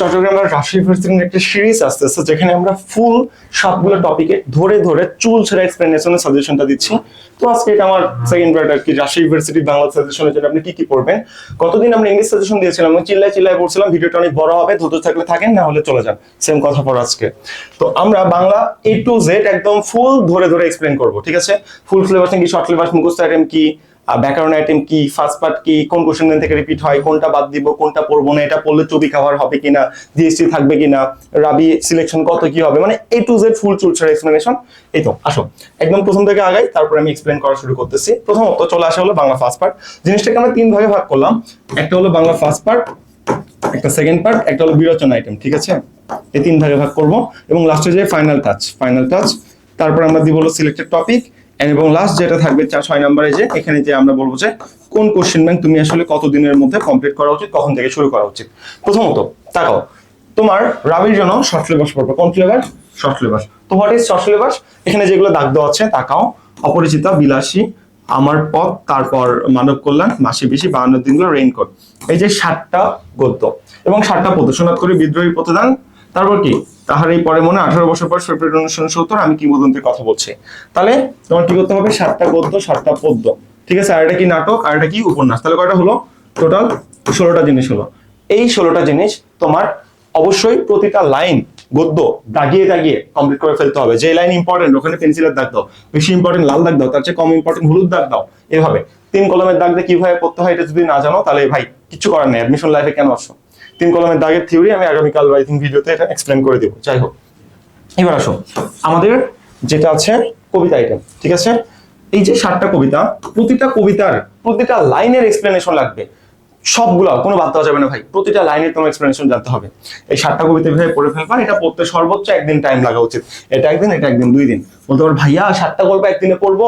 চট্টগ্রামের রাজশাহী একটা সিরিজ আসতেছে, যেখানে আমরা ফুল সবগুলো টপিকে ধরে ধরে চুল ছেড়ে এক্সপ্লেনেশনের সাজেশনটা দিচ্ছি। তো আজকে এটা আমার সেকেন্ড পার্ট আর কি, রাজশাহী ইউনিভার্সিটি বাংলা সাজেশনের জন্য আপনি কি কি পড়বেন? কতদিন আমরা ইংলিশ সাজেশন দিয়েছিলাম আমি চিল্লায় চিল্লায় পড়ছিলাম, ভিডিওটা অনেক বড় হবে, ধৈর্য থাকলে থাকেন, না হলে চলে যান। সেম কথা পর আজকে। তো আমরা বাংলা এ টু জেড একদম ফুল ধরে ধরে এক্সপ্লেন করব, ঠিক আছে? ফুল সিলেবাস কি শর্ট সিলেবাস মুখস্থ আইটেম কি? ব্যাকরণ আইটেম কি ফার্স্ট পার্ট কি, কোন কোশ্চেন থেকে রিপিট হয়, কোনটা বাদ দিব, কোনটা পড়ব না, এটা পড়লে চবি কাভার হবে কিনা জিএসটি থাকবে কিনা রাবি সিলেকশন কত কি হবে মানে এ টু জেড ফুল চুলছাড়া এক্সপ্লেনেশন এই তো, আসো, একদম প্রথম থেকে আগাই, তারপর আমি এক্সপ্লেন করা শুরু করতেছি। প্রথমত চলে আসা হলো বাংলা ফার্স্ট পার্ট জিনিসটাকে আমরা তিন ভাগে ভাগ করলাম। একটা হলো বাংলা ফার্স্ট পার্ট একটা সেকেন্ড পার্ট একটা হলো বিরোচন আইটেম ঠিক আছে? এই তিন ভাগে ভাগ করব। এবং লাস্টে যে ফাইনাল টাচ ফাইনাল টাচ তারপর আমরা দিব হলো সিলেক্টেড টপিক এবং লাস্ট যেটা থাকবে চার, ছয় নম্বরে যে, এখানে যে আমরা বলব যে, কোন কোশ্চেন ব্যাংক তুমি আসলে কতদিনের মধ্যে কমপ্লিট করা উচিত, কখন থেকে শুরু করা উচিত? প্রথমত, তাকাও। তোমার রাবির জন্য শর্ট সিলেবাস পড়বে। কোন সিলেবাস শর্ট সিলেবাস তো হোয়াট ইজ শর্ট সিলেবাস এখানে যেগুলো দাগ দেওয়া আছে, তাকাও। অপরিচিতা, বিলাসী, আমার পথ, তারপর মানব কল্যাণ, মাসি বেশি বাহান্ন দিনগুলো রেইনকোট এই যে সাতটা গদ্য। এবং সাতটা পদ্য। সোনাত করে বিদ্রোহী প্রতিদান তারপর কি? তাহার এই পরে মনে আঠারো বছর পর ফেব্রুয়ারি উনিশশো উনসত্তর আমি কিংবদন্তির কথা বলছি? তাহলে তোমার কি করতে হবে? সাতটা গদ্য সাতটা পদ্য। ঠিক আছে? আর এটা কি নাটক? আর এটা কি উপন্যাস? তাহলে কয়টা হলো? টোটাল ষোলোটা জিনিস হলো। এই ষোলোটা জিনিস তোমার অবশ্যই প্রতিটা লাইন গদ্য দাগিয়ে দাগিয়ে কমপ্লিট করে ফেলতে হবে। যে লাইন ইম্পর্টেন্ট ওখানে পেন্সিলের দাগ দাও। বেশি ইম্পর্টেন্ট লাল দাগ দাও। তার চেয়ে কম ইম্পর্টেন্ট হলুদ দাগ দাও। এভাবে। তিন কলমের দাগ দিয়ে কীভাবে পড়তে হয় এটা যদি না জানো, তাহলে ভাই কিছু করার নেই। অ্যাডমিশন লাইফে কেন আসো তিন কলমের দাগের থিওরি আমি আগামীকাল আই থিঙ্ক ভিডিওতে এটা এক্সপ্লেন করে দেবো। যাই হোক, এবার আসো। আমাদের যেটা আছে কবিতা আইটেম ঠিক আছে? এই যে সাতটা কবিতা, প্রতিটা কবিতার প্রতিটা লাইনের এক্সপ্লেনেশন লাগবে। সবগুলো, কোনো বাদ দেওয়া যাবে না ভাই। প্রতিটা লাইনের তোমার এক্সপ্লেনেশন জানতে হবে। এই সাতটা কবিতা ভাই পড়ে ফেলবা এটা পড়তে সর্বোচ্চ একদিন টাইম লাগা উচিত। এটা একদিন এটা একদিন, দুই দিন। বলতে পারো, ভাইয়া, সাতটা গল্প একদিনে পড়ব?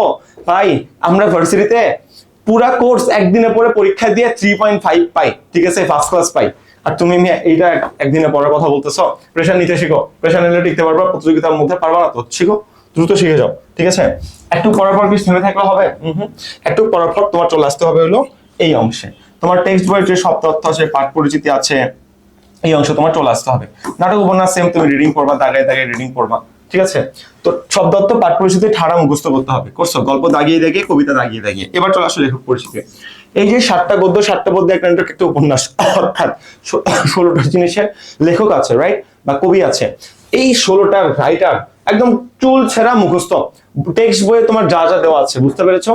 ভাই, আমরা ভার্সিটিতে পুরা কোর্স একদিনে পড়ে পরীক্ষা দিয়ে থ্রি পয়েন্ট ফাইভ পাই, ঠিক আছে? ফার্স্ট ক্লাস পাই। আর তুমি এইটা একদিনে পড়ার কথা বলতেছো। প্রেশার নিতে শিখো। প্রেশার নিলে টিকতে পারবা, প্রতিযোগিতার মধ্যে পারবা না তো। শিখো, দ্রুত শিখে যাও, ঠিক আছে? একটু পড়ার পর কি থেমে থাকলে হবে। একটু পড়ার পর তোমার চলে আসতে হবে হলো এই অংশে। তোমার টেক্সট বইয়ের যে সব তথ্য আছে, পাঠ পরিচিতি আছে, এই অংশ তোমার চলে আসতে হবে। নাটক, উপন্যাস সেম তুমি রিডিং পড়বা দাগায় দাগায় রিডিং পড়বা, ঠিক আছে? তো দত্ত পাঠ পরিচিতি, ঠাড়া মুখস্থ করতে হবে। করছ? গল্প দাগিয়ে দাগিয়ে কবিতা দাগিয়ে দাগিয়ে। এবার চলে আসো লেখক পরিচিতি। এই যে সাতটা গদ্য সাতটা পদ্য একটা নাটক, একটা উপন্যাস অর্থাৎ ষোলোটা জিনিসের লেখক আছে রাইট বা কবি আছে। এই ষোলোটার রাইটার একদম চুল ছেঁড়া মুখস্থ। টেক্সট বইয়ে তোমার যা যা দেওয়া আছে বুঝতে পেরেছ?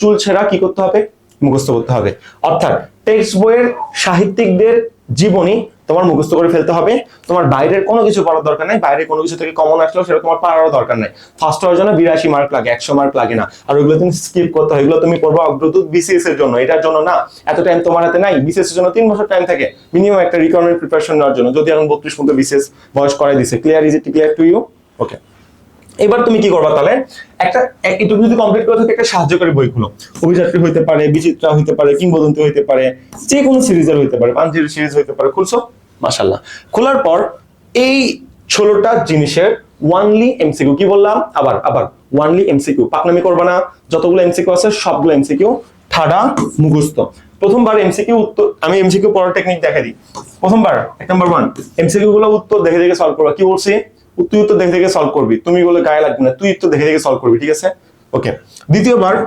চুল ছেঁড়া কি করতে হবে? মুখস্থ করতে হবে। অর্থাৎ টেক্সট বইয়ের সাহিত্যিকদের জীবনী তোমার মুখস্থ করে ফেলতে হবে। তোমার বাইরের কোনো কিছু পড়ার দরকার নাই বাইরে কোনো কিছু থেকে কমন আসলেও সেটা তোমার পারারও দরকার নাই। ফার্স্ট হওয়ার জন্য বিরাশি মার্ক লাগে, একশো মার্ক লাগে না। আর ওইগুলো তুমি স্কিপ করতে হয়, এগুলো তুমি করব অগ্রদূত বিসিএস এর জন্য। এটার জন্য না, এত টাইম তোমার হাতে নাই। বিসিএস এর জন্য তিন বছর টাইম থাকে। মিনিমাম একটা রিকোয়ারমেন্ট প্রিপারেশন নেওয়ার জন্য। যদি এখন বত্রিশ মধ্যে বিসিএস বয়স করাই দিছে clear is it clear to you okay এবার তুমি কি করবা তাহলে? একটা, এক- একটু যদি কমপ্লিট করে থাকে, একটা সাহায্যকারী বইগুলো অভিযাত্রী হইতে পারে, বিচিত্রা হইতে পারে, কিংবদন্তি হইতে পারে, যে কোনো সিরিজের হইতে পারে, পাঞ্জির সিরিজ হইতে পারে, খুলছো? মাশাল্লাহ খোলার পর এই ষোলোটা জিনিসের ওয়ানলি এমসিকিউ কি বললাম? আবার আবার ওয়ানলি এমসিকিউ পাকনামি করবা না, যতগুলো এমসিকিউ আছে, সবগুলো এমসিকিউ ঠাডা মুখস্থ। প্রথমবার এমসিকিউ উত্তর, আমি এমসিকিউ পড়ার টেকনিক দেখা দিই। প্রথমবার, এক নাম্বার ওয়ান এমসিকিউ গুলো উত্তর দেখে দেখে সলভ করবা। কি বলছি? তুই উত্তর দেখে দেখে সলভ করবি। তুমি বলে গায়ে লাগবে না, তুই উত্তর দেখে দেখে সলভ করবি, ঠিক আছে? ওকে দ্বিতীয়বার,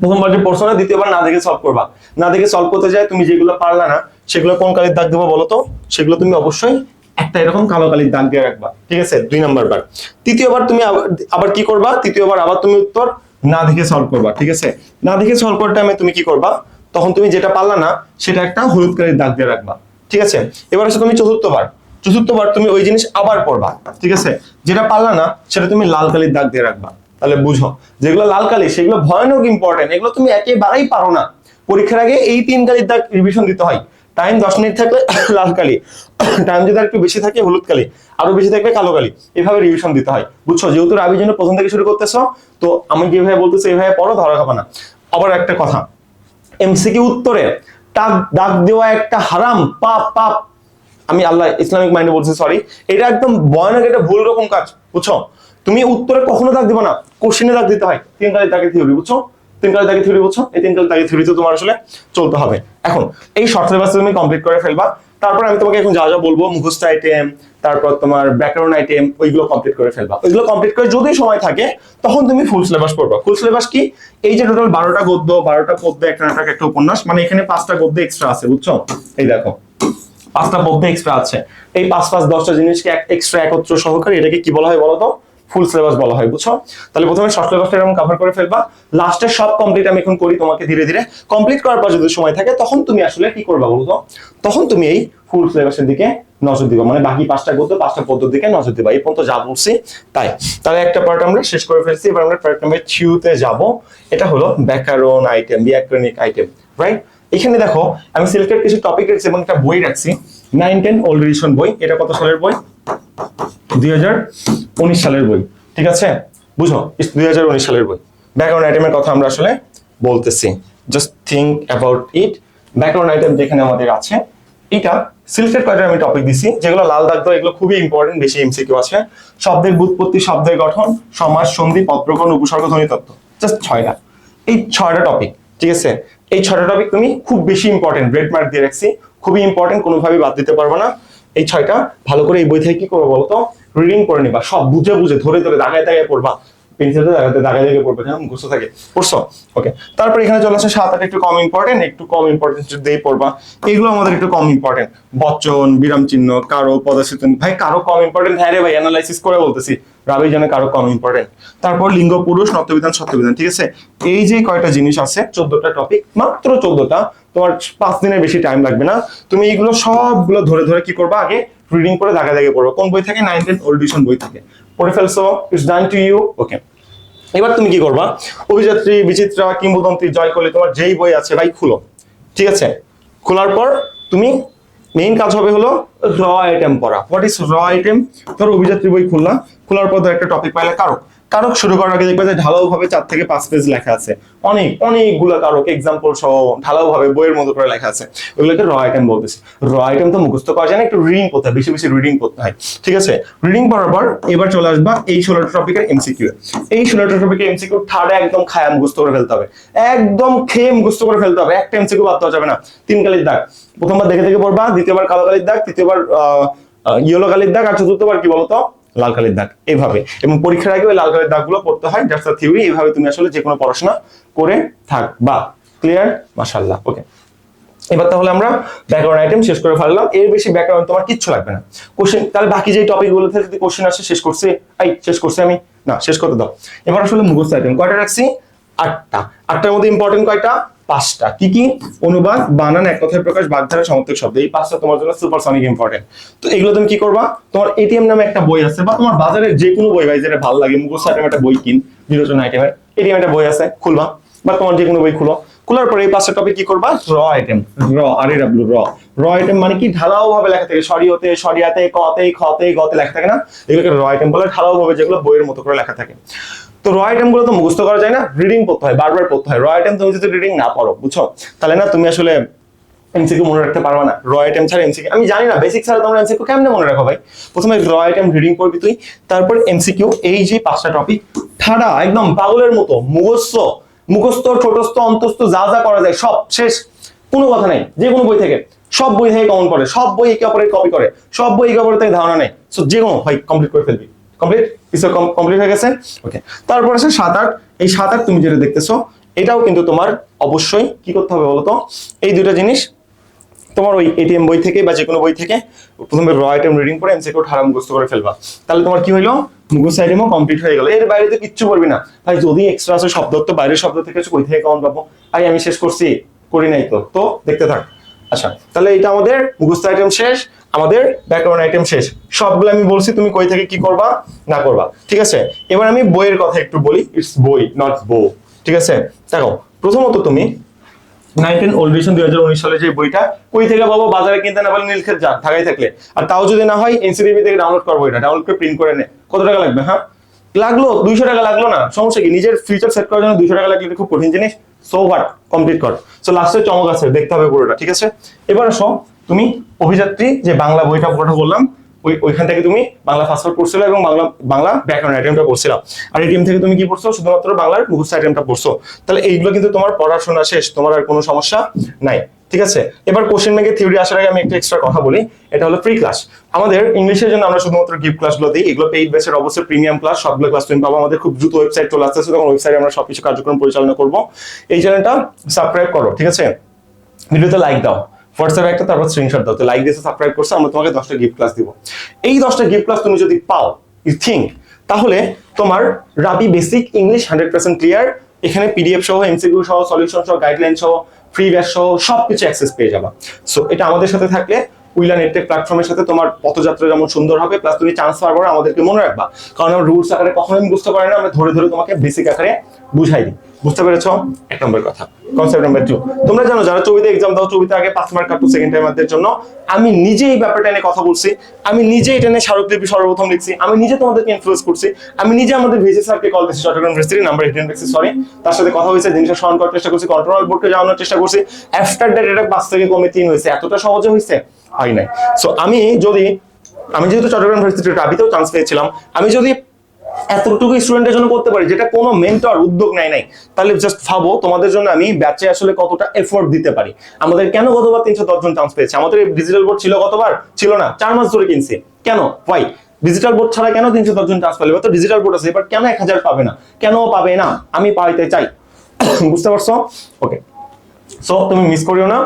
প্রথমবার যে পড়ছো না দ্বিতীয়বার না দেখে সলভ করবা। না দেখে সলভ করতে যায়, তুমি যেগুলো পারলা না, সেগুলো কোন কালির দাগ দেবো বলো তো? সেগুলো তুমি অবশ্যই একটা এরকম কালো কালির দাগ দিয়ে রাখবা, ঠিক আছে? দুই নাম্বার বার তৃতীয়বার তুমি আবার- কি করবা? তৃতীয়বার আবার তুমি উত্তর না দেখে সলভ করবা, ঠিক আছে? না দেখে সলভ করার টাইমে তুমি কি করবা? তখন তুমি যেটা পারলা না, সেটা একটা হলুদ কালির দাগ দিয়ে রাখবা, ঠিক আছে? এবার আসলে তুমি চতুর্থবার। চতুর্থবার তুমি ওই জিনিস আবার পড়বা, ঠিক আছে? যেটা পারলা না, সেটা তুমি লাল কালির দাগ দিয়ে রাখবা। তাহলে বুঝো, যেগুলো লাল কালি, সেগুলো ভয়ানক ইম্পর্টেন্ট এগুলো তুমি একেবারেই পারো না। পরীক্ষার আগে এই তিন কালির দাগ রিভিশন দিতে হয়। টাইম দশ মিনিট থাকলে লাল কালি। টাইম যদি একটু বেশি থাকে, হলুদ কালি। আরও বেশি থাকলে কালো কালি। এভাবে রিভিশন দিতে হয়। বুঝছ? যেহেতু রাবির জন্য প্রথম থেকে শুরু করতেছো, তো আমি যেভাবে বলতেছি, এভাবে পড়ো, ধরা খাবে না। আবার একটা কথা। এমসিকিউ উত্তরে দাগ দেওয়া একটা হারাম পাপ পাপ আমি আল্লাহ ইসলামিক মাইন্ডে বলছি সরি এটা একদম ভয়ানক একটা ভুল রকম কাজ, বুঝছ? তুমি উত্তরে কখনো দাগ দিবা না কোশ্চেনে দাগ দিতে হয়, তিন কালের দাগের থিওরি বুঝছ? তিন কালের দাগে থিওরি বুঝছ? এই তিন কালের দাগে থিওরিতে তোমার আসলে চলতে হবে। এখন, এই শর্ট সিলেবাস তুমি কমপ্লিট করে ফেলবা, তারপর আমি তোমাকে এখন যা যা বলব, মুখস্থ আইটেম তারপর তোমার ব্যাকরণ আইটেম ওইগুলো কমপ্লিট করে ফেলবা। ওইগুলো কমপ্লিট করে যদি সময় থাকে, তখন তুমি ফুল সিলেবাস পড়বা। ফুল সিলেবাস কি? এই যে টোটাল বারোটা গদ্য, বারোটা পদ্য একটা একটা উপন্যাস মানে এখানে পাঁচটা গদ্য এক্সট্রা আছে, বুঝছ? এই দেখো। পাঁচটা পদ্য এক্সট্রা আছে। এই পাঁচ পাঁচ দশটা জিনিসকে এক্সট্রা একত্র সহকারে এটাকে কি বলা হয় বলো তো ফুল সিলেবাস বলা হয়, বুঝছ? তাহলে প্রথমে শর্ট সিলেবাসটা এরকম কভার করে ফেলবা। লাস্টে সব কমপ্লিট আমি এখন করি তোমাকে ধীরে ধীরে। কমপ্লিট করার পর যদি সময় থাকে, তখন তুমি আসলে কি করবা বলতো? তখন তুমি এই ফুল সিলেবাসের দিকে নজর দিবা। মানে বাকি পাঁচটা গদ্য, পাঁচটা পদ্ধতির দিকে নজর দিবা। এই পর্যন্ত যা বলছি, তাই। তাহলে একটা পার্ট আমরা শেষ করে ফেলছি। এবার আমরা পার্ট নাম্বার থ্রিতে যাব। এটা হলো ব্যাকরণ আইটেম ব্যাকরণিক আইটেম রাইট এখানে দেখো, আমি সিলেক্টেড কিছু টপিক রাখছি এবং একটা বই রাখছি। নাইন টেন ওল্ড এডিশন বই। এটা কত সালের বই? দুই হাজার উনিশ সালের বই। ঠিক আছে? বুঝো দুই হাজার উনিশ সালের বই। ব্যাকগ্রাউন্ড আইটেমের কথা আমরা আসলে বলতেছি। Just think about it background item যেখানে আমাদের আছে। এটা সিলেক্টেড কয়টা আমি টপিক দিছি? যেগুলো লাল দাগ এগুলো খুবই ইম্পর্টেন্ট বেশি এমসিকিউ আছে। শব্দের বুৎপত্তি, শব্দের গঠন, সমাজ, সন্ধি পদপ্রকরণ উপসর্গ, ধ্বনি তত্ত্ব। জাস্ট ছয়টা। এই ছয়টা টপিক ঠিক আছে? এই ছয়টা টপিক তুমি খুব বেশি ইম্পর্টেন্ট রেড মার্ক দিয়ে রাখছি। খুবই ইম্পর্টেন্ট কোনোভাবেই বাদ দিতে পারবে না। এই ছয়টা, ভালো করে এই বই থেকে কি করব বলতো রিডিং করে নিবা, সব বুঝে বুঝে, ধরে ধরে, দাগায় দাগায় পড়বা। পেন্সিলটা দাগাতে, দাগায় দাগায় পড়বে যেন মুখস্থ থাকে। পড়ছো? ওকে তারপর এখানে চলে আসে সাত আট একটু কম ইম্পর্টেন্ট একটু কম ইম্পর্টেন্ট দিয়ে পড়বা। এগুলো আমাদের একটু কম ইম্পর্টেন্ট বচন, বিরাম চিহ্ন, কারও পদাচিত ভাই কারও কম ইম্পর্টেন্ট হ্যাঁ রে ভাই অ্যানালাইসিস করে বলতেছি। রাবি জানে কারও কম ইম্পর্টেন্ট তারপর লিঙ্গ, পুরুষ নত্যবিধান সত্যবিধান ঠিক আছে? এই যে কয়টা জিনিস আছে, চোদ্দটা টপিক মাত্র চোদ্দটা। তোমার পাঁচ দিনের বেশি টাইম লাগবে না। তুমি এইগুলো সবগুলো ধরে ধরে কি করবা? আগে রিডিং করে দাগে দাগে পড়ব। কোন বই থেকে? নাইন টেন ওল্ড বই থেকে। পড়ে ফেলছো? It's done to you okay এবার তুমি কি করবা? অভিযাত্রী, বিচিত্রা, কিংবদন্তি জয় করলে তোমার যেই বই আছে, ভাই, খুলো। ঠিক আছে? খোলার পর তুমি মেইন কাজ হবে হলো র আইটেম পড়া। হোয়াট ইজ র আইটেম ধরো অভিযাত্রী বই খুললা খোলার পর একটা টপিক পাইলে কারক। কারক শুরু করার আগে দেখবে যে ঢালাও ভাবে চার থেকে পাঁচ পেজ লেখা আছে। অনেক, অনেকগুলো কারক এক্সাম্পল সহ ঢালাও ভাবে বইয়ের মতো করে লেখা আছে। ওগুলোকে র আইটেম বলতেছি। র আইটেম তো মুখস্থ করা যায় না, একটু রিডিং করতে হয়, বেশি বেশি রিডিং করতে হয়। ঠিক আছে? রিডিং করার পর এবার চলে আসবা এই ষোলোটা টপিকের এমসিকিউ এই ষোলোটা টপিকের এমসিকিউ থার্ডে একদম খায়া মুখস্থ করে ফেলতে হবে। একদম খেয়ে মুখস্থ করে ফেলতে হবে। একটা এমসিকিউ বাদ দেওয়া যাবে না। তিন কালির দাগ। প্রথমবার দেখে দেখে পড়বা, দ্বিতীয়বার কালো কালির দাগ, তৃতীয়বার ইয়েলো কালির দাগ, আর চতুর্থবার কি বলতো? লাল কালির দাগ, এভাবে। এবং পরীক্ষার আগে ওই লাল কালির দাগগুলো পড়তে হয় জাস্ট থিওরি এভাবে তুমি আসলে যে কোনো পড়াশোনা করে থাক থাকবা। ক্লিয়ার মাশাআল্লাহ ওকে এবার তাহলে আমরা ব্যাকগ্রাউন্ড আইটেম শেষ করে ফেললাম। এর বেশি ব্যাকগ্রাউন্ড তোমার কিচ্ছু লাগবে না। কোশ্চেন তাহলে বাকি যে টপিকগুলো থেকে যদি কোশ্চেন আসে, শেষ করছে। এই, শেষ করছে আমি। না, শেষ করতে দাও। এবার আসলে মুখস্থ আইটেম কয়টা রাখছি? আটটা। আটটার মধ্যে ইম্পর্টেন্ট কয়টা? পাঁচটা। কি কি? অনুবাদ, বানান, এক কথায় প্রকাশ, বাগধারা, সমর্থক শব্দ। এই পাঁচটা তোমার জন্য সুপারসনিক ইম্পর্টেন্ট তো এগুলো তুমি কি করবা? তোমার এটিএম নামে একটা বই আছে বা তোমার বাজারে যে কোনো বই, ভাই, যেটা ভালো লাগে, মুখস্থ আইটেম একটা বই কিন, বিরোচনা আইটেমের এটিএম একটা বই আছে, খুলবা। বা তোমার যে কোনো বই খুলো। খোলার পরে এই পাঁচটা টপিক কি করবা? র আইটেম র আর ডাব্লিউ র র আইটেম মানে কি? ঢালাও ভাবে লেখা থাকে। সরিয়তে, সরিয়াতে, কতে, খতে, গতে লেখা থাকে না? এগুলোকে র আইটেম বলে। ঢালাও ভাবে যেগুলো বইয়ের মতো করে লেখা থাকে। তো র আইটেমগুলো তো মুখস্থ করা যায় না রিডিং পড়তে হয়, বারবার পড়তে হয়। র আইটেম তুমি যদি রিডিং না পড়ো, বুঝছ? তাহলে না তুমি আসলে এমসিকিউ মনে রাখতে পারবে না। র আইটেম ছাড়া এমসিকিউ আমি জানি না বেসিক ছাড়া তোমরা এমসিকিউ কেমনে মনে রাখো ভাই? প্রথমে র আইটেম রিডিং করবি তুই, তারপর এমসিকিউ এই যে পাঁচটা টপিক ঠাডা, একদম পাগলের মতো, মুখস্থ মুখস্থ ছোটস্থ অন্তস্থ, যা যা করা যায়, সব শেষ। কোনো কথা নাই যে কোনো বই থেকে। সব বই থেকে কমন করে সব বই একে অপরের কপি করে, সব বই একে অপরের থেকে ধারণা নেই সো যে কোনো হয় কমপ্লিট করে ফেলবি। কমপ্লিট পিসে কমপ্লিট হয়ে গেছে? ওকে তারপর আছে সাত আট। এই সাত আট তুমি যেটা দেখতেছো, এটাও কিন্তু তোমার অবশ্যই কি করতে হবে বলতো? এই দুটো জিনিস তোমার ওই এটিএম বই থেকে বা যে কোনো বই থেকে প্রথমে র আইটেম রিডিং করে এমসিকিউ ঠাড়া মুখস্থ করে ফেলবা। তাহলে তোমার কি হইল? মুখস্থ আইটেমও কমপ্লিট হয়ে গেল। এর বাইরে তো কিচ্ছু করবি না। ভাই, যদি এক্সট্রা আছে, শব্দ তো বাইরের শব্দ থেকে কই থেকে কেমন পাবো। ভাই আমি শেষ করছি। করি নাই তো। তো দেখতে থাক। আচ্ছা। তাহলে এটা আমাদের মুখস্থ আইটেম শেষ, আমাদের ব্যাকগ্রাউন্ড আইটেম শেষ। সবগুলো আমি বলছি, তুমি কই থেকে কি করবা, না করবা। ঠিক আছে? এবার আমি বইয়ের কথা একটু বলি। ইটস বই নট বো ঠিক আছে? দেখো, প্রথমত তুমি নাইনটিন ওল্ড এডিশন দুই হাজার উনিশ সালে যে বইটা, কই থেকে পাবো, বাজারে কিনতে না পারলে নীলক্ষেত যা ঢাকায় থাকলে। আর তাও যদি না হয় এনসিডিবি থেকে ডাউনলোড করব এটা। ডাউনলোড করে প্রিন্ট করে নে। কত টাকা লাগবে হ্যাঁ? লাগল? দুইশো টাকা লাগল না? সমস্যা কি? নিজের ফিউচার সেট করার জন্য দুইশো টাকা লাগলে খুব কঠিন জিনিস। সো হোয়াট কমপ্লিট কর। সো লাস্টে চমক আছে, দেখতে হবে পুরোটা, ঠিক আছে? এবার আসো, তুমি অভিযাত্রী যে বাংলা বইটা পুরোটা বললাম, ওই, ওইখান থেকে তুমি বাংলা ফার্স্ট পড়ছিল এবং বাংলা বাংলা ব্যাকরণ আইটেমটা পড়ছিল। আর এটিএম থেকে তুমি কি পড়ছো? শুধুমাত্র বাংলার মুখস্থ আইটেমটা পড়ছো। তাহলে এইগুলো কিন্তু তোমার পড়াশোনা শেষ, তোমার আর কোনো সমস্যা নাই। ঠিক আছে? এবার কোশ্চেন ব্যাংকের থিওরি আসার আগে আমি একটা এক্সট্রা কথা বলি, এটা হলো ফ্রি ক্লাস আমাদের ইংলিশের জন্য আমরা শুধুমাত্র গিফট ক্লাসগুলো দিই, এগুলো পেইড বেসের অবশ্যই প্রিমিয়াম ক্লাস সবগুলো ক্লাস তুমি পাবো আমাদের খুব দ্রুত ওয়েবসাইট চলে আসতেছে, তখন ওয়েবসাইটে আমরা সবকিছু কার্যক্রম পরিচালনা করব। এই চ্যানেলটা সাবস্ক্রাইব করো, ঠিক আছে? ভিডিওতে লাইক দাও হোয়াটসঅ্যাপে একটা, তারপর স্ক্রিনশট দাও, তো লাইক দিয়ে সাবস্ক্রাইব করছ, আমরা তোমাকে দশটা গিফট ক্লাস দিব। এই দশটা গিফট ক্লাস তুমি যদি পাও ইউ থিঙ্ক তাহলে তোমার Rabi basic English hundred percent clear এখানে পিডিএফ সহ এমসিকিউ সহ সলিউশন সহ গাইডলাইন সহ ফ্রি ব্যাস সহ সবকিছু অ্যাক্সেস পেয়ে যাবা। সো এটা আমাদের সাথে থাকলে উইলা নেটটেক প্ল্যাটফর্মের সাথে তোমার পথযাত্রা যেমন সুন্দর হবে প্লাস তুমি চান্স পাওয়ার পরে আমাদেরকে মনে রাখবা। কারণ আমরা রুলস আকারে কখনোই আমি বুঝতে পারি না, আমরা ধরে ধরে তোমাকে বেসিক আকারে বুঝাই দিই। বুঝতে পেরেছ? এক নম্বর কথা। কনসেপ্ট নাম্বার টু তোমরা জানো, যারা চবিতে এক্সাম দাও চবিতে আগে পাঁচ মার্ক কাটতো সেকেন্ড টাইমারদের জন্য। আমি নিজে এই ব্যাপারটা নিয়ে কথা বলছি। আমি নিজে এটা নিয়ে স্মারকলিপি সর্বপ্রথম লিখছি। আমি নিজে তোমাদেরকে ইনফ্লুয়েন্স করছি। আমি নিজে আমাদের ভিসি স্যারকে কল দিচ্ছি চট্টগ্রাম ইউনিভার্সিটি নাম্বার হিটেন দেখছি সরি তার সাথে কথা হয়েছে, জিনিসটা স্মরণ করার চেষ্টা করছি কন্ট্রোল বোর্ডকে জানানোর চেষ্টা করছি। আফটার ডেট এটা পাঁচ থেকে কমে তিন হয়েছে। এতটা সহজে হয়েছে? হয় নাই। সো আমি যদি আমি যেহেতু চট্টগ্রাম ইউনিভার্সিটির রাবিতেও চান্স পেয়েছিলাম, আমি যদি এতটুকু স্টুডেন্টের জন্য করতে পারি, যেটা কোনো মেন্টর উদ্যোগ নেয় নাই, তাহলে জাস্ট ভাবো তোমাদের জন্য আমি ব্যাচে আসলে কতটা এফোর্ট দিতে পারি। আমাদের কেন গতবার তিনশো দশজন চান্স পেয়েছে? আমাদের ডিজিটাল বোর্ড ছিল গতবার ছিল না, চার মাস ধরে কিনছি। কেন? ওয়াই ডিজিটাল বোর্ড ছাড়া কেন তিনশো দশজন চান্স এবার তো ডিজিটাল বোর্ড আছে, এবার কেন এক হাজার পাবে না? কেন পাবে না? আমি পাইতে চাই। বুঝতে পারছ? ওকে সো তুমি মিস করিও না।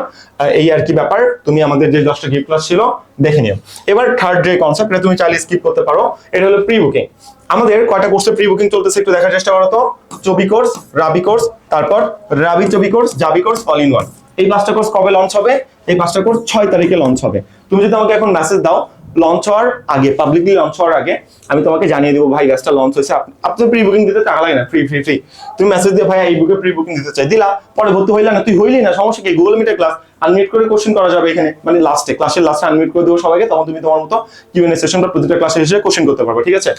এই আর কি ব্যাপার। তুমি আমাদের যে দশটা গিফট ক্লাস ছিল, দেখে নিও। এবার থার্ড যে কনসেপ্ট এটা তুমি চাইলে স্কিপ করতে পারো। এটা হলো প্রি বুকিং আমাদের কয়টা কোর্সে প্রি বুকিং চলতেছে একটু দেখার চেষ্টা করো তো। চবি কোর্স রাবি কোর্স তারপর Rabi Chobi course Jabi course all in one এই পাঁচটা কোর্স কবে লঞ্চ হবে? এই পাঁচটা কোর্স ছয় তারিখে লঞ্চ হবে। তুমি যদি আমাকে এখন মেসেজ দাও লঞ্চ হওয়ার আগে পাবলিকলি লঞ্চ হওয়ার আগে আমি তোমাকে জানিয়ে দেবো, ভাই ব্যাচটা লঞ্চ হয়েছে। আপ- আপনি প্রি বুকিং দিতে টাকা লাগে না ফ্রি ফ্রি ফ্রি তুমি মেসেজ দিয়ে, ভাই, এই বুকে প্রি বুকিং দিতে চাই। দিলা, পরে ভর্তি হইলা না, তুই হইলি না, সমস্যা কি? গুগল মিটে ক্লাস আনমিট করে কোশ্চেন করা যাবে এখানে। মানে লাস্টে ক্লাসের লাস্টে আনমিট করে দেবো সবাইকে, তখন তুমি তোমার মতো কিউএনএ সেশন বা প্রতিটা ক্লাসে এসে কোশ্চেন করতে পারবে, ঠিক আছে?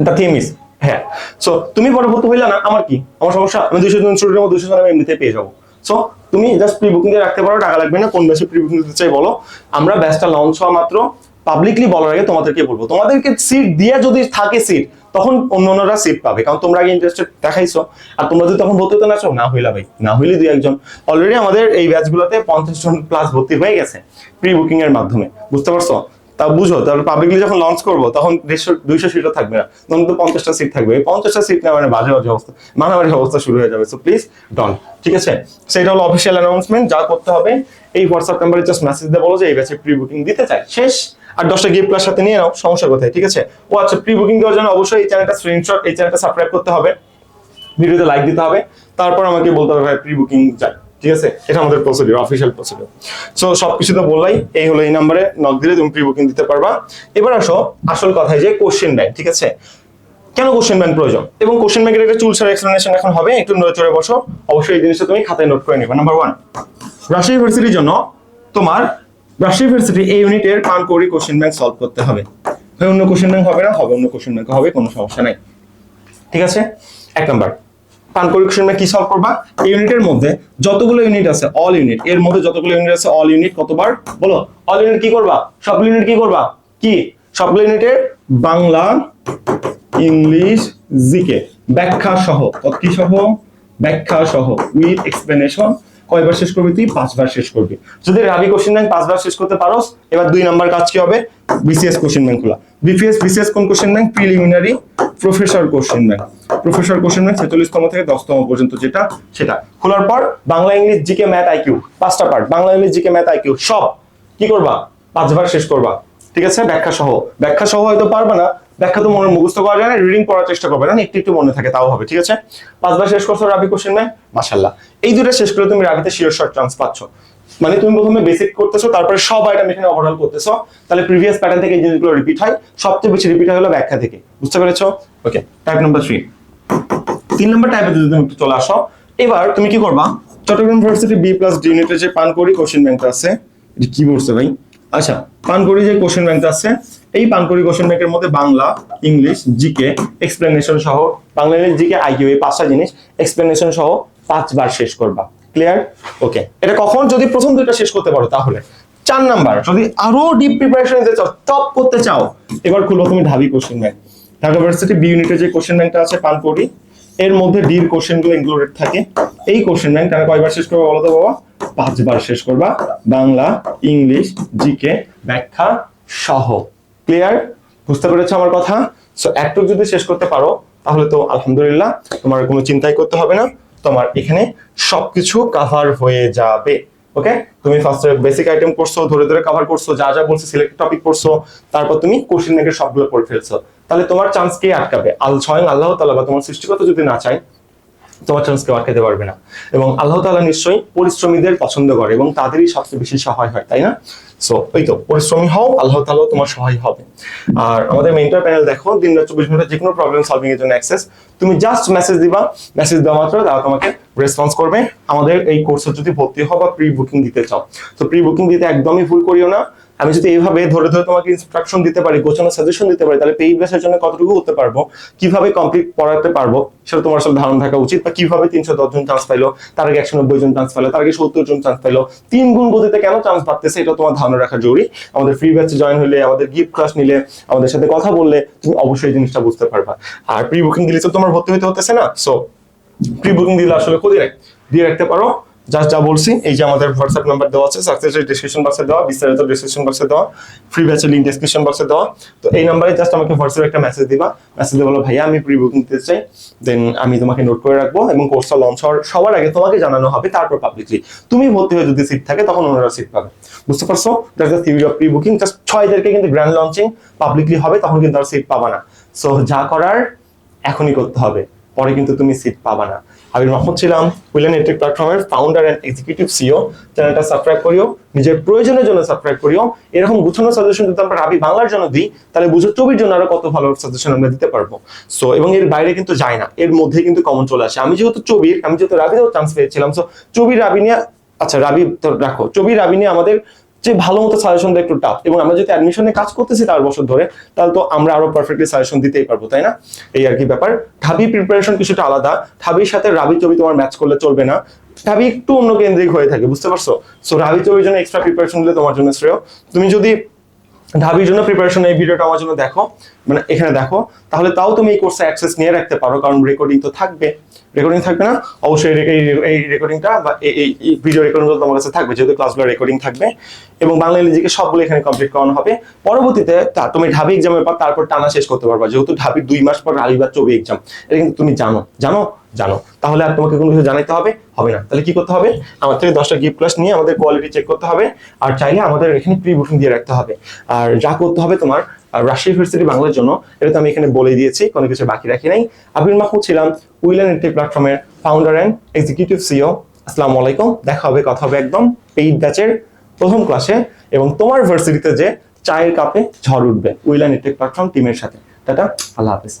এটা থিম ইস হ্যাঁ। সো তুমি পরবর্তী হইলা না, আমার কি? আমার সমস্যা, আমি দুইশো জন স্টুডেন্টের মধ্যে দুইশো জন আমি এমনিতে পেয়ে যাব। সো তুমি জাস্ট প্রি বুকিং দিয়ে রাখতে পারো, টাকা লাগবে না, কোন ব্যাচে প্রি বুকিং দিতে চাই বলো। আমরা ব্যাচটা লঞ্চ হওয়া মাত্র পাবলিকলি বলার আগে তোমাদেরকে বলব। তোমাদেরকে সিট দিয়ে যদি থাকে সিট তখন অন্য অন্যরা সিট পাবে। কারণ তোমরা আগে ইন্টারেস্টেড দেখাইছো। আর তোমরা যদি তখন ভর্তি হতে না না হইলা ভাই। না হইলে দুই একজন। অলরেডি আমাদের এই ব্যাচগুলোতে পঞ্চাশ জন প্লাস ভর্তি হয়ে গেছে প্রি বুকিং এর মাধ্যমে। বুঝতে পারছ? তা বুঝো, তাহলে পাবলিকলি যখন লঞ্চ করব, তখন দেড়শো, দুইশো সিটও থাকবে না। তখন তো পঞ্চাশটা সিট থাকবে। এই পঞ্চাশটা সিট না মানে বাজে বাজে অবস্থা, মারামারি অবস্থা শুরু হয়ে যাবে। সো প্লিজ ডন ঠিক আছে? সেটা হলো অফিসিয়াল অ্যানাউন্সমেন্ট যা করতে হবে। এই হোয়াটসঅ্যাপ নাম্বারে জাস্ট মেসেজ দিয়ে বলো যে, এই ব্যাচে প্রি বুকিং দিতে চাই। শেষ। আর দশটা গিফট প্লাস সাথে নিয়ে নাও সমস্যা কোথায় ঠিক আছে? ও আচ্ছা প্রি বুকিং দেওয়ার জন্য অবশ্যই এই চ্যানেলটা স্ক্রিনশট এই চ্যানেলটা সাবস্ক্রাইব করতে হবে। ভিডিওতে লাইক দিতে হবে। তারপর আমাকে বলতে হবে, ভাই প্রি বুকিং যাই। ঠিক আছে? এটা আমাদের প্রসিডিউর অফিসিয়াল প্রসিডিউর সো সবকিছু তো বললাই, এই হলো এই নাম্বারে নক দিলে তুমি প্রি বুকিং দিতে পারবা। এবার আসো, আসল কথায় যে কোশ্চেন ব্যাংক ঠিক আছে? কেন কোশ্চেন ব্যাংক প্রয়োজন? এবং কোশ্চেন ব্যাংকের একটা চুলসার এক্সপ্লেনেশন এখন হবে, একটু চড়ে বসো। অবশ্যই এই জিনিসটা তুমি খাতায় নোট করে নেবে। নাম্বার ওয়ান রাজশাহী ইউনিভার্সিটির জন্য তোমার রাজশাহী ইউনিভার্সিটি এই ইউনিটের পান করি কোশ্চেন ব্যাংক সলভ করতে হবে। অন্য কোশ্চেন ব্যাংক হবে না, হবে অন্য কোশ্চেন ব্যাংক হবে, কোনো সমস্যা নাই। ঠিক আছে? এক নাম্বার ব্যাংক কি সলভ করবা? ইউনিটের মধ্যে যতগুলো ইউনিট আছে অল ইউনিট এর মধ্যে যতগুলো ইউনিট আছে অল ইউনিট কতবার? বলো অল ইউনিট কি করবা? সব ইউনিট কি করবা? কি? সব ইউনিটের বাংলা, ইংলিশ জিকে ব্যাখ্যা সহ কি সহ ব্যাখ্যা সহ উইথ এক্সপ্লেনেশন কয়বার শেষ করবি তুই? পাঁচবার শেষ করবি। যদি রাবি কোশ্চেন ব্যাংক পাঁচবার শেষ করতে পারোস, এবার দুই নাম্বার কাজ কি হবে? বিসিএস কোশ্চেন ব্যাংক খোলা। বিপিএস বিসিএস কোন question bank preliminary professor question bank professor question bank ছেচল্লিশতম থেকে দশতম পর্যন্ত যেটা, সেটা। খোলার পর Bangla, English GK math IQ পাঁচটা part Bangla, English GK math IQ সব। কি করবা? পাঁচবার শেষ করবা। ঠিক আছে? ব্যাখ্যা সহ। ব্যাখ্যা সহ হয়তো পারবে না। ব্যাখ্যা তো মনে মুখস্থ করা যায় না। রিডিং পড়ার চেষ্টা করবে। না একটু একটু মনে থাকে, তাও হবে। ঠিক আছে? পাঁচবার শেষ করছ রাবি কোশ্চেন ম্যাম মাশাল্লাহ এই দুটো শেষ করে তুমি রাবিতে শিওর শর্ট চান্স পাচ্ছ। মানে তুমি প্রথমে বেসিক করতেছো, তারপরে সব আইটেম এখানে ওভারঅল করতেছো। তাহলে প্রিভিয়াস প্যাটার্ন থেকে জিনিসগুলো রিপিট হয়। সবচেয়ে বেশি রিপিট হয় হলো ব্যাখ্যা থেকে। বুঝতে পেরেছ? ওকে টাইপ নাম্বার থ্রি তিন নম্বর টাইপে যদি তুমি একটু চলে আসো, এবার তুমি কি করবা? Chittagong university B plus D ইউনিটের যে পানকড়ি কোশ্চেন ব্যাংকটা আছে, এটা কি বলছে ভাই? আচ্ছা পানকড়ি যে কোশ্চেন ব্যাংকটা আছে, এই পানকড়ি কোশ্চেন ব্যাংকের মধ্যে বাংলা, ইংলিশ জিকে এক্সপ্লেনেশন সহ, বাংলা ইংলিশ জিকে আইকিউ এই পাঁচটা জিনিস এক্সপ্লেনেশন সহ পাঁচবার শেষ করবা। ক্লিয়ার ওকে এটা কখন? যদি প্রথম দুইটা শেষ করতে পারো তাহলে। চার নাম্বার, যদি আরও ডিপ প্রিপারেশন নিতে চাও টপ করতে চাও, এবার খুলবো তুমি Dhabi question bank Dhaka varsity B ইউনিটের যে কোশ্চেন ব্যাংকটা আছে পানকড়ি এর মধ্যে ডির কোশ্চেনগুলো ইনক্লুডেড থাকে। এই কোশ্চেন ব্যাংক তারা কয়বার শেষ করব বলো তো বাবা? পাঁচবার শেষ করবা। বাংলা, ইংলিশ জিকে ব্যাখ্যা সহ। ক্লিয়ার বুঝতে পেরেছ আমার কথা? সো একটু যদি শেষ করতে পারো, তাহলে তো আলহামদুলিল্লাহ, তোমার কোনো চিন্তাই করতে হবে না। তোমার এখানে সবকিছু কাভার হয়ে যাবে ওকে তুমি ফার্স্টে বেসিক আইটেম করছ, ধরে ধরে কভার করছ, যা যা বলছে সিলেক্ট টপিক করছ, তারপর তুমি কোশ্চেন ব্যাংকের সবগুলো পড়ে ফেলছো। তাহলে তোমার চান্স কে আটকাবে? আল স্বয়ং আল্লাহ তাআলা বা তোমার সৃষ্টিকর্তা যদি না চায়, তোমার চান্স কেউ আটকাতে পারবে না। এবং আল্লাহ তাআলা নিশ্চয়ই পরিশ্রমীদের পছন্দ করে এবং তাদেরই সবচেয়ে বেশি সহায় হয়, তাই না? সো ওই তো পরিশ্রমী হও আল্লাহ তাআলা তোমার সহায় হবে। আর আমাদের মেন্টর প্যানেল দেখো, দিন রাত চব্বিশ ঘণ্টা যে কোনো প্রবলেম সলভিং এর জন্য অ্যাক্সেস তুমি জাস্ট মেসেজ দিবা মেসেজ দেওয়া মাত্র, তারা তোমাকে রেসপন্স করবে। আমাদের এই কোর্সে যদি ভর্তি হও বা প্রি বুকিং দিতে চাও। তো প্রি বুকিং দিতে একদমই ভুল করিও না। আমি যদি এইভাবে ধরে ধরে তোমাকে ইনস্ট্রাকশন দিতে পারি, গোছানো সাজেশন দিতে পারি, তাহলে পেইড ব্যাচের জন্য কতটুকু করতে পারব? কীভাবে কমপ্লিট পড়াতে পারব? সেটা তোমার আসলে ধারণা থাকা উচিত। বা কীভাবে তিনশো দশ জন চান্স পাইলো? তার আগে একশো নব্বই জন চান্স পাইলো? তার আগে সত্তর জন চান্স পাইলো? তিন গুণ গতিতে কেন চান্স পাচ্ছে? এটা তোমার ধারণা রাখা জরুরি। আমাদের ফ্রি ব্যাচে জয়েন হলে, আমাদের গিফট ক্লাস নিলে, আমাদের সাথে কথা বললে, তুমি অবশ্যই জিনিসটা বুঝতে পারবা। আর প্রি বুকিং দিলে তো তোমার ভর্তি হতে হতেছে না? সো প্রি বুকিং দিলে আসলে রাখ দিয়ে রাখতে পারো। জাস্ট যা বলছি, এই যে আমাদের হোয়াটসঅ্যাপ নাম্বার দেওয়া আছে সাকসেসের ডিসক্রিপশন বক্সে দেওয়া, বিস্তারিত ডিসক্রিপশন বক্সে দেওয়া ফ্রি ব্যাচের লিঙ্ক ডিসক্রিপশন বক্সে দেওয়া। তো এই নাম্বারে জাস্ট আমাকে হোয়াটসঅ্যাপে একটা মেসেজ দিবা। মেসেজ দিয়ে বলো, ভাইয়া, আমি প্রি বুকিং দিতে চাই। দেন আমি তোমাকে নোট করে রাখব এবং কোর্সটা লঞ্চ হওয়ার, সবার আগে তোমাকে জানানো হবে তারপর পাবলিকলি তুমি ভর্তি হয়ে যদি সিট থাকে, তখন ওনারা সিট পাবে। বুঝতে পারছ? That's the theory of pre booking just ছয় তারিখে কিন্তু গ্র্যান্ড লঞ্চিং পাবলিকলি হবে, তখন কিন্তু আর সিট পাবা না। সো যা করার এখনই করতে হবে। পরে কিন্তু তুমি সিট পাবা না। আবির মাহমুদ ছিলাম উইলেন নেটওয়ার্ক প্ল্যাটফর্মের ফাউন্ডার অ্যান্ড এক্সিকিউটিভ সিও চ্যানেলটা সাবস্ক্রাইব করিও, নিজের প্রয়োজনের জন্য সাবস্ক্রাইব করিও। এরকম গুছানো সাজেশন যদি আমরা রাবি বাংলার জন্য দিই, তাহলে বুঝো চবির জন্য আরও কত ভালো সাজেশন আমরা দিতে পারব। সো এবং এর বাইরে কিন্তু যায় না, এর মধ্যে কিন্তু কমন চলে আসে। আমি যেহেতু চবির আমি যেহেতু রাবিতেও চান্স পেয়েছিলাম সো চবির রাবি নিয়ে আচ্ছা রাবি তো রাখো চবির রাবি নিয়ে আমাদের যে ভালো মতো সাজেশন দেয় একটু টাফ এবং আমরা যদি অ্যাডমিশনে কাজ করতেছি চার বছর ধরে, তাহলে তো আমরা আরও পারফেক্টলি সাজেশন দিতেই পারব, তাই না? এই আর কি ব্যাপার। ঢাবি প্রিপারেশন কিছুটা আলাদা। ঢাবির সাথে রাবি চবি তোমার ম্যাচ করলে চলবে না। ঢাবি একটু অন্য কেন্দ্রিক হয়ে থাকে, বুঝতে পারছ? সো রাবি চবির জন্য এক্সট্রা প্রিপারেশন দিলে তোমার জন্য শ্রেয়। তুমি যদি ঢাবির জন্য প্রিপারেশন এই ভিডিওটা আমার জন্য দেখো মানে এখানে দেখো তাহলে তাও তুমি এই কোর্সে অ্যাক্সেস নিয়ে রাখতে পারো, কারণ রেকর্ডিং তো থাকবে। রেকর্ডিং থাকবে না? অবশ্যই এই- রেকর্ডিংটা বা এই- ভিডিও রেকর্ডিংগুলো তোমার কাছে থাকবে, যেহেতু ক্লাসগুলো রেকর্ডিং থাকবে। এবং বাংলা ইংরেজিকে সবগুলো এখানে কমপ্লিট করানো হবে। পরবর্তীতে তুমি ঢাবি এক্সামের পর তারপর টানা শেষ করতে পারবা, যেহেতু ঢাবির দুই মাস পর রাবি বা চবি এক্সাম এটা কিন্তু তুমি জানো জানো জানো। তাহলে আর তোমাকে কোনো কিছু জানাইতে হবে? হবে না। তাহলে কি করতে হবে? আমার থেকে দশটা গিফট ক্লাস নিয়ে আমাদের কোয়ালিটি চেক করতে হবে। আর চাইলে আমাদের এখানে প্রি বুকিং দিয়ে রাখতে হবে। আর যা করতে হবে তোমার রাজশাহী ইউনিভার্সিটি বাংলার জন্য এটা তো আমি এখানে বলে দিয়েছি, কোনো কিছু বাকি রাখি নাই। আবির মাহমুদ ছিলাম উইলেন এন্ট্রি প্ল্যাটফর্মের ফাউন্ডার অ্যান্ড এক্সিকিউটিভ সিও আসসালামু আলাইকুম, দেখা হবে, কথা হবে একদম পেইড ব্যাচের প্রথম ক্লাসে এবং তোমার ভার্সিটিতে যে চায়ের কাপে ঝড় উঠবে, উইলেন এন্ট্রি প্ল্যাটফর্ম টিমের সাথে। টাটা, আল্লাহ হাফিজ।